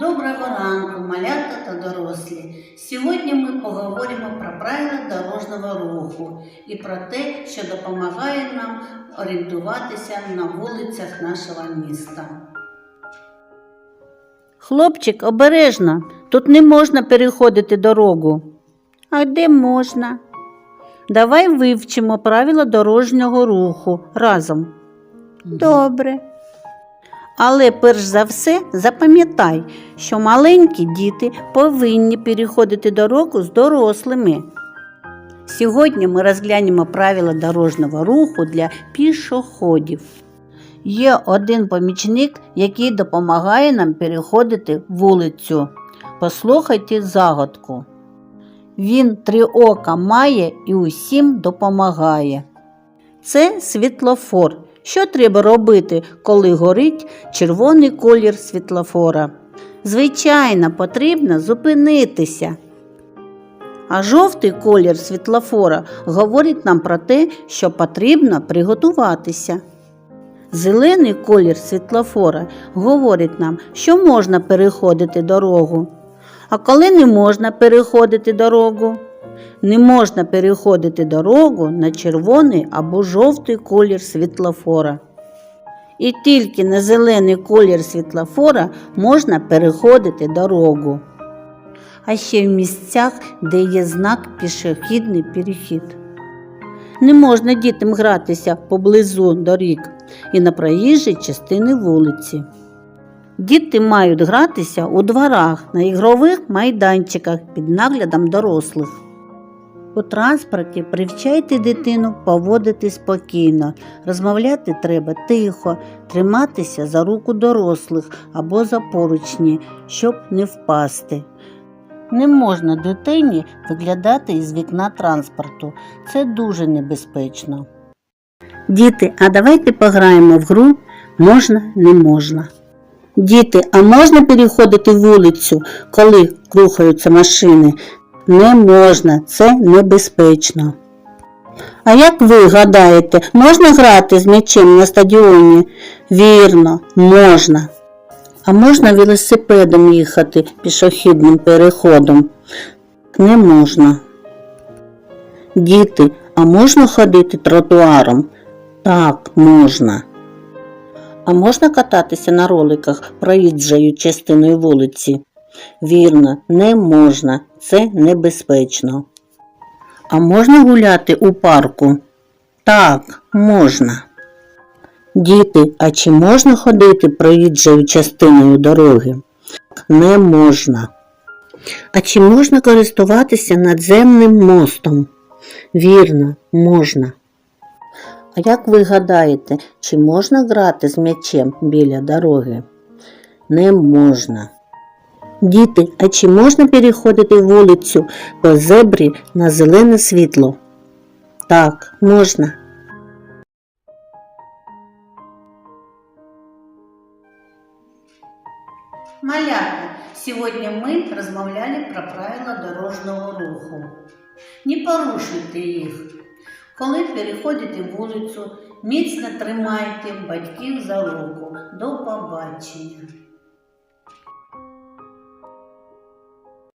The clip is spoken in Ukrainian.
Доброго ранку, малята та дорослі. Сьогодні ми поговоримо про правила дорожнього руху і про те, що допомагає нам орієнтуватися на вулицях нашого міста. Хлопчик, обережно, тут не можна переходити дорогу. А де можна? Давай вивчимо правила дорожнього руху разом. Добре. Але перш за все запам'ятай, що маленькі діти повинні переходити дорогу з дорослими. Сьогодні ми розглянемо правила дорожнього руху для пішоходів. Є один помічник, який допомагає нам переходити вулицю. Послухайте загадку. Він три ока має і усім допомагає. Це світлофор. Що треба робити, коли горить червоний колір світлофора? Звичайно, потрібно зупинитися. А жовтий колір світлофора говорить нам про те, що потрібно приготуватися. Зелений колір світлофора говорить нам, що можна переходити дорогу. А коли не можна переходити дорогу? Не можна переходити дорогу на червоний або жовтий колір світлофора. І тільки на зелений колір світлофора можна переходити дорогу. А ще в місцях, де є знак пішохідний перехід. Не можна дітям гратися поблизу доріг і на проїжджій частини вулиці. Діти мають гратися у дворах на ігрових майданчиках під наглядом дорослих. У транспорті привчайте дитину поводити спокійно, розмовляти треба тихо, триматися за руку дорослих або за поручні, щоб не впасти. Не можна дитині виглядати із вікна транспорту. Це дуже небезпечно. Діти, а давайте пограємо в гру можна, не можна. Діти, а можна переходити вулицю, коли рухаються машини? Не можна, це небезпечно. А як ви гадаєте, можна грати з м'ячем на стадіоні? Вірно, можна. А можна велосипедом їхати пішохідним переходом? Не можна. Діти, а можна ходити тротуаром? Так, можна. А можна кататися на роликах проїжджою частиною вулиці? Вірно, не можна. Це небезпечно. А можна гуляти у парку? Так, можна. Діти, а чи можна ходити проїжджою частиною дороги? Не можна. А чи можна користуватися надземним мостом? Вірно, можна. А як ви гадаєте, чи можна грати з м'ячем біля дороги? Не можна. Діти, а чи можна переходити вулицю по зебрі на зелене світло? Так, можна. Малята, сьогодні ми розмовляли про правила дорожнього руху. Не порушуйте їх. Коли переходите вулицю, міцно тримайте батьків за руку. До побачення.